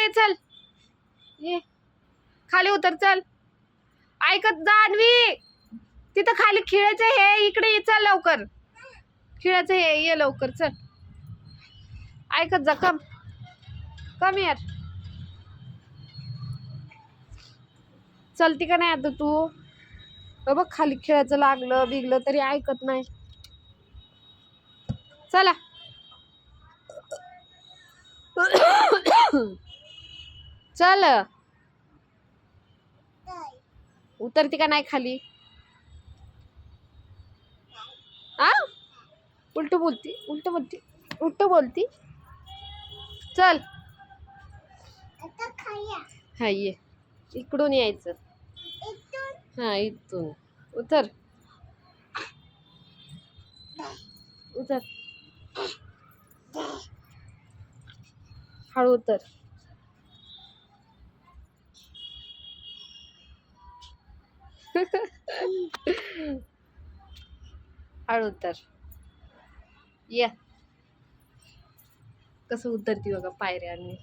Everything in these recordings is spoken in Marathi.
ये, चल. ये. खाली उतर चल. ऐकत जा तिथं खाली खिळायचं हे इकडे ये चल लवकर. खिळायचं हे ये लवकर चल. ऐकत जा कम. कम यार. चलती का नाही आता तू? बघ खाली खेळायचं लागलं बिगलं तरी ऐकत नाही. चला. चल. उतरती का नाही खाली? आ? उलट बोलती उलट बोलती उलट बोलती. चल. हा ये. इकडून यायचं. हा इथून. उतर. उतर. हळू उतर. हळू उतर या. कसं उतरती बघा पायऱ्यांनी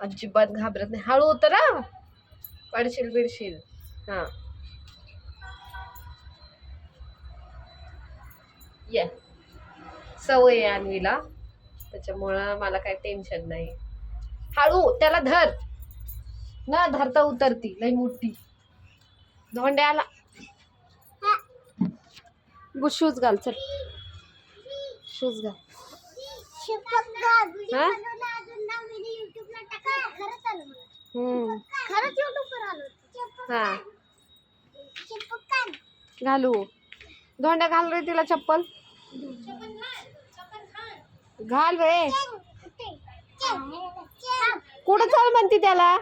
अजिबात घाबरत नाही. हळू उतर पडशील बिडशील हा. या. सवय आहे अन्वीला त्याच्यामुळं मला काही टेन्शन नाही. हळू त्याला धर. ना धरता उतरती. लई मोठी. धोंड्याला. शूज घाल चल. शूज घाल. हा? हम्म. हा. घालू. धोंड्या घाल रे तिला चप्पल. घाल. रे. कुठं चाल म्हणती त्याला?